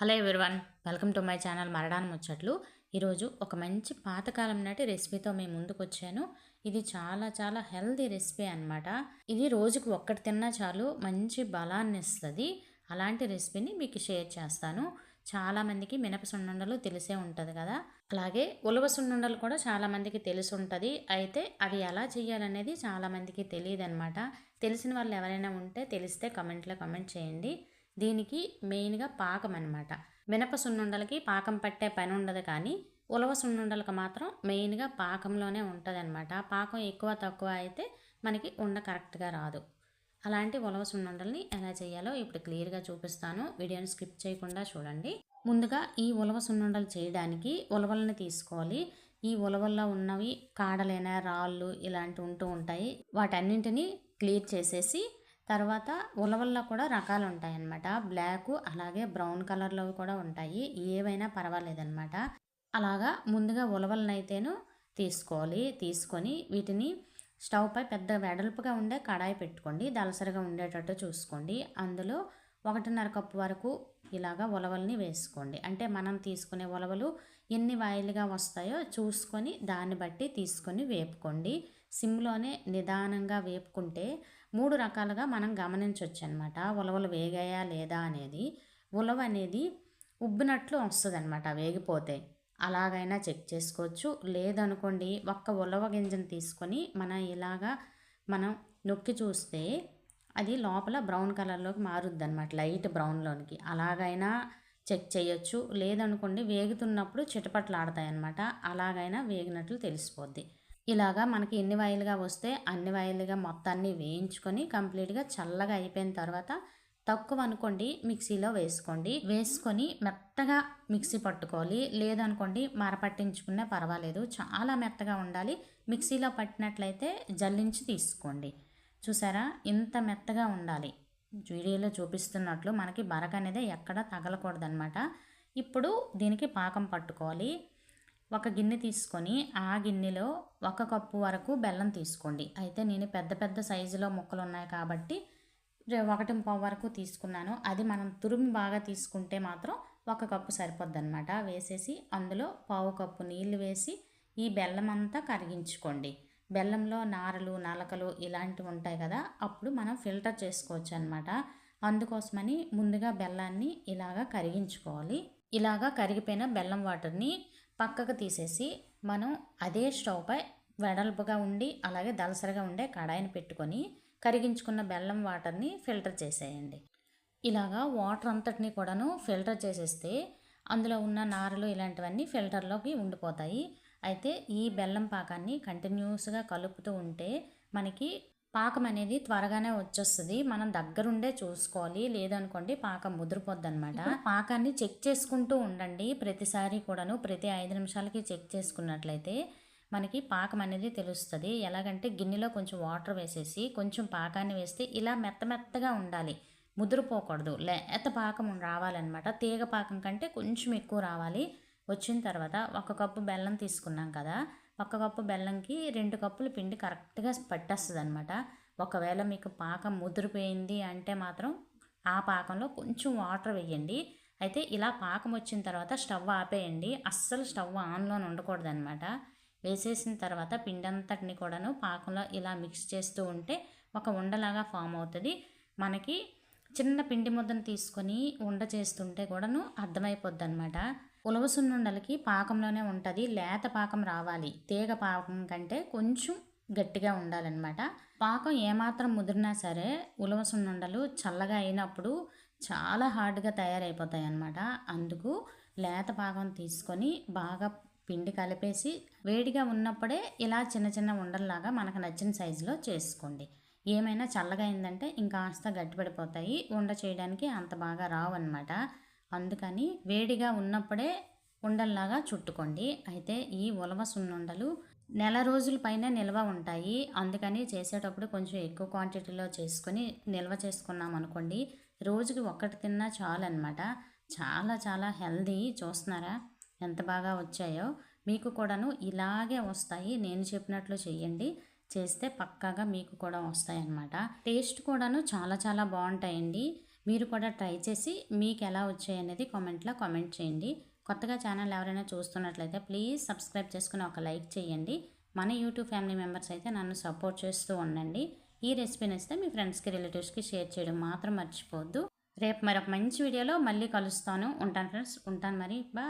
Hello everyone welcome to my channel మరడాన్ ముచ్చట్లు. ఈరోజు ఒక మంచి పాతకాలం నాటి రెసిపీతో మేము ముందుకు వచ్చాను ఇది చాలా చాలా హెల్తీ రెసిపీ అన్నమాట. ఇది రోజుకు ఒక్కటి తిన్నా చాలు మంచి బలాన్ని ఇస్తుంది. అలాంటి రెసిపీని మీకు షేర్ చేస్తాను. చాలామందికి మినప సున్నుండలు తెలిసే ఉంటుంది కదా. అలాగే ఉలవ సున్నుండలు కూడా చాలామందికి తెలిసి ఉంటుంది. అయితే అవి ఎలా చేయాలనేది చాలామందికి తెలియదు అనమాట తెలిసిన వాళ్ళు ఎవరైనా ఉంటే తెలిస్తే కమెంట్లో కమెంట్ చేయండి. దీనికి మెయిన్గా పాకం అనమాట మినప సున్నుండలకి పాకం పట్టే పని ఉండదు కానీ ఉలవ సున్నుండలకు మాత్రం మెయిన్గా పాకంలోనే ఉంటుంది అనమాట పాకం ఎక్కువ తక్కువ అయితే మనకి ఉండ కరెక్ట్గా రాదు. అలాంటి ఉలవ సున్నుండల్ని ఎలా చేయాలో ఇప్పుడు క్లియర్గా చూపిస్తాను. వీడియోని స్కిప్ చేయకుండా చూడండి. ముందుగా ఈ ఉలవ సున్నుండలు చేయడానికి ఉలవల్ని తీసుకోవాలి. ఈ ఉలవల్లో ఉన్నవి కాడలైన రాళ్ళు ఇలాంటివి ఉంటూ ఉంటాయి. వాటన్నింటినీ క్లియర్ చేసేసి తర్వాత ఉలవల్లో కూడా రకాలు ఉంటాయన్నమాట బ్లాక్ అలాగే బ్రౌన్ కలర్లో కూడా ఉంటాయి. ఏవైనా పర్వాలేదన్నమాట. అలాగా ముందుగా ఉలవలనైతేను తీసుకోవాలి. తీసుకొని వీటిని స్టవ్ పై పెద్ద వెడల్పుగా ఉండే కడాయి పెట్టుకోండి. దలసరిగా ఉండేటట్టు చూసుకోండి. అందులో ఒకటిన్నర కప్పు వరకు ఇలాగా ఉలవల్ని వేసుకోండి. అంటే మనం తీసుకునే ఉలవలు ఎన్ని వాయిల్గా వస్తాయో చూసుకొని దాన్ని బట్టి తీసుకొని వేపుకోండి. సిమ్లోనే నిదానంగా వేపుకుంటే మూడు రకాలుగా మనం గమనించవచ్చు అనమాట ఉలవలు వేగాయా లేదా అనేది ఉలవ అనేది ఉబ్బినట్లు వస్తుంది అనమాట వేగిపోతే. అలాగైనా చెక్ చేసుకోవచ్చు. లేదనుకోండి ఒక్క ఉలవ గింజను తీసుకొని మనం ఇలాగా మనం నొక్కి చూస్తే అది లోపల బ్రౌన్ కలర్లోకి మారుద్ది అనమాట లైట్ బ్రౌన్లోనికి. అలాగైనా చెక్ చేయొచ్చు. లేదనుకోండి వేగుతున్నప్పుడు చిటపట్లు ఆడతాయి అనమాట అలాగైనా వేగినట్లు తెలిసిపోద్ది. ఇలాగా మనకి ఎన్ని వాయిలుగా వస్తే అన్ని వాయిలుగా మొత్తాన్ని వేయించుకొని కంప్లీట్గా చల్లగా అయిపోయిన తర్వాత తక్కువ అనుకోండి మిక్సీలో వేసుకోండి. వేసుకొని మెత్తగా మిక్సీ పట్టుకోవాలి. లేదనుకోండి మరపట్టించుకున్నా పర్వాలేదు. చాలా మెత్తగా ఉండాలి. మిక్సీలో పట్టినట్లయితే జల్లించి తీసుకోండి. చూసారా? ఇంత మెత్తగా ఉండాలి. వీడియోలో చూపిస్తున్నట్లు మనకి బరక అనేది ఎక్కడ తగలకూడదనమాట ఇప్పుడు దీనికి పాకం పట్టుకోవాలి. ఒక గిన్నె తీసుకొని ఆ గిన్నెలో ఒక కప్పు వరకు బెల్లం తీసుకోండి. అయితే నేను పెద్ద పెద్ద సైజులో ముక్కలు ఉన్నాయి కాబట్టి ఒకటి పావు వరకు తీసుకున్నాను. అది మనం తురుము బాగా తీసుకుంటే మాత్రం ఒక కప్పు సరిపోద్ది అనమాట వేసేసి అందులో పావు కప్పు నీళ్ళు వేసి ఈ బెల్లం అంతా కరిగించుకోండి. బెల్లంలో నారలు నలకలు ఇలాంటివి ఉంటాయి కదా అప్పుడు మనం ఫిల్టర్ చేసుకోవచ్చు అనమాట అందుకోసమని ముందుగా బెల్లాన్ని ఇలాగా కరిగించుకోవాలి. ఇలాగా కరిగిపోయిన బెల్లం వాటర్ని పక్కకు తీసేసి మనం అదే స్టవ్పై వెడల్పుగా ఉండి అలాగే దలసరిగా ఉండే కడాయిని పెట్టుకొని కరిగించుకున్న బెల్లం వాటర్ని ఫిల్టర్ చేసేయండి. ఇలాగా వాటర్ అంతటిని కూడాను ఫిల్టర్ చేసేస్తే అందులో ఉన్న నారలు ఇలాంటివన్నీ ఫిల్టర్లోకి ఉండిపోతాయి. అయితే ఈ బెల్లం పాకాన్ని కంటిన్యూస్గా కలుపుతూ ఉంటే మనకి పాకం అనేది త్వరగానే వచ్చేస్తుంది. మనం దగ్గరుండే చూసుకోవాలి. లేదనుకోండి పాకం ముదిరిపోద్ది అనమాట పాకాన్ని చెక్ చేసుకుంటూ ఉండండి. ప్రతిసారి కూడాను ప్రతి ఐదు నిమిషాలకి చెక్ చేసుకున్నట్లయితే మనకి పాకం అనేది తెలుస్తుంది. ఎలాగంటే గిన్నెలో కొంచెం వాటర్ వేసేసి కొంచెం పాకాన్ని వేస్తే ఇలా మెత్త మెత్తగా ఉండాలి. ముదిరిపోకూడదు. లేత పాకం రావాలన్నమాట. తీగ పాకం కంటే కొంచెం ఎక్కువ రావాలి. వచ్చిన తర్వాత ఒక కప్పు బెల్లం తీసుకున్నాం కదా ఒక కప్పు బెల్లంకి రెండు కప్పులు పిండి కరెక్ట్గా పట్టేస్తుంది అనమాట ఒకవేళ మీకు పాకం ముదిరిపోయింది అంటే మాత్రం ఆ పాకంలో కొంచెం వాటర్ వేయండి. అయితే ఇలా పాకం వచ్చిన తర్వాత స్టవ్ ఆపేయండి. అస్సలు స్టవ్ ఆన్లో ఉండకూడదు అనమాట వేసేసిన తర్వాత పిండి అంతటిని కూడాను పాకంలో ఇలా మిక్స్ చేస్తూ ఉంటే ఒక ఉండలాగా ఫామ్ అవుతుంది. మనకి చిన్న పిండి ముద్దను తీసుకొని ఉండ చేస్తుంటే కూడాను అర్థమైపోద్ది అనమాట ఉలవ సున్నుండలకి పాకంలోనే ఉంటుంది. లేత పాకం రావాలి. తీగ పాకం కంటే కొంచెం గట్టిగా ఉండాలన్నమాట. పాకం ఏమాత్రం ముదిరినా సరే ఉలవ సున్నుండలు చల్లగా అయినప్పుడు చాలా హార్డ్గా తయారైపోతాయి అన్నమాట అందుకు లేత పాకం తీసుకొని బాగా పిండి కలిపేసి వేడిగా ఉన్నప్పుడే ఇలా చిన్న చిన్న ఉండల్లాగా మనకు నచ్చిన సైజులో చేసుకోండి. ఏమైనా చల్లగా అయిందంటే ఇంకాస్త గట్టిపడిపోతాయి. ఉండ చేయడానికి అంత బాగా రావు అనమాట అందుకని వేడిగా ఉన్నప్పుడే ఉండల్లాగా చుట్టుకోండి. అయితే ఈ ఉలవ సున్నుండలు నెల రోజుల పైన నిల్వ ఉంటాయి. అందుకని చేసేటప్పుడు కొంచెం ఎక్కువ క్వాంటిటీలో చేసుకొని నిల్వ చేసుకున్నాం అనుకోండి రోజుకి ఒక్కటి తిన్నా చాలు అనమాట చాలా చాలా హెల్దీ చూస్తున్నారా? ఎంత బాగా వచ్చాయో. మీకు కూడాను ఇలాగే వస్తాయి. నేను చెప్పినట్లు చేయండి చేస్తే పక్కాగా మీకు కూడా వస్తాయి అన్నమాట టేస్ట్ కూడాను చాలా చాలా బాగుంటాయండి. మీరు కూడా ట్రై చేసి మీకు ఎలా వచ్చాయి అనేది కామెంట్లో కామెంట్ చేయండి. కొత్తగా ఛానల్ ఎవరైనా చూస్తున్నట్లయితే ప్లీజ్ సబ్స్క్రైబ్ చేసుకుని ఒక లైక్ చేయండి. మన యూట్యూబ్ ఫ్యామిలీ మెంబర్స్ అయితే నన్ను సపోర్ట్ చేస్తూ ఉండండి. ఈ రెసిపీ నచ్చితే మీ ఫ్రెండ్స్కి రిలేటివ్స్కి షేర్ చేయడం మాత్రం మర్చిపోవద్దు. రేపు మరొక మంచి వీడియోలో మళ్ళీ కలుస్తాను. ఉంటాను ఫ్రెండ్స్. ఉంటాను మరి. బాయ్.